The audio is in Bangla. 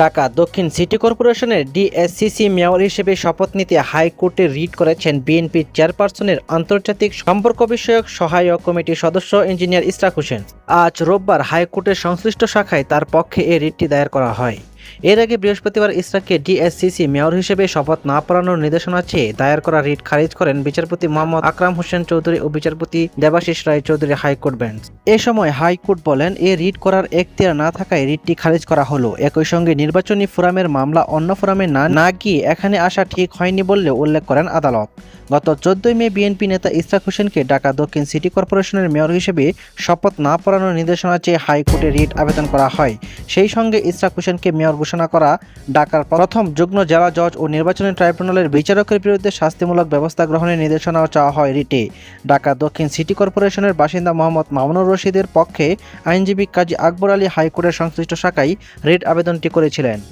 ঢাকা দক্ষিণ সিটি কর্পোরেশনের ডিএসসিসি মেয়র হিসেবে শপথ নিতে হাইকোর্টে রিট করেছেন বিএনপির চেয়ারপারসনের আন্তর্জাতিক সম্পর্ক বিষয়ক সহায়ক কমিটির সদস্য ইঞ্জিনিয়ার ইসরাক হোসেন। আজ রোববার হাইকোর্টের সংশ্লিষ্ট শাখায় তার পক্ষে এ রিটটি দায়ের করা হয়। এর আগে বৃহস্পতিবার ইসরাককে ডিএসসিসি মেয়র হিসেবে শপথ না পড়ানোর নির্দেশনা চেয়ে দায়ের করা রিট খারিজ করেন বিচারপতি মোহাম্মদ আকরাম হোসেন চৌধুরী ও বিচারপতি Debashis Roy Chowdhury high court bench. এ সময় হাইকোর্ট বলেন, এ রিট করার এখতিয়ার না থাকায় রিটটি খারিজ করা হলো। একই সঙ্গে নির্বাচনী ফোরামের মামলা অন্য ফোরামে না না গিয়ে এখানে আসা ঠিক হয়নি বললে উল্লেখ করেন আদালত। গত চোদ্দই মে বিএনপি নেতা ইসরাক হোসেনকে ঢাকা দক্ষিণ সিটি কর্পোরেশনের মেয়র হিসেবে শপথ না পড়ানোর নির্দেশনা চেয়ে হাইকোর্টে রিট আবেদন করা হয়। সেই সঙ্গে ইসরাক হোসেনকে মেয়র ঘোষণা করা ঢাকার প্রথম যুগ্ম জেলা জজ ও নির্বাচনী ট্রাইব্যুনালের বিচারকের বিরুদ্ধে শাস্তিমূলক ব্যবস্থা গ্রহণের নির্দেশনাও চাওয়া হয় রিটে। ঢাকা দক্ষিণ সিটি কর্পোরেশনের বাসিন্দা মোহাম্মদ মামুনুর রশিদের পক্ষে আইনজীবী কাজী আকবর আলী হাইকোর্টের সংশ্লিষ্ট শাখায় রিট আবেদনটি করেছিলেন।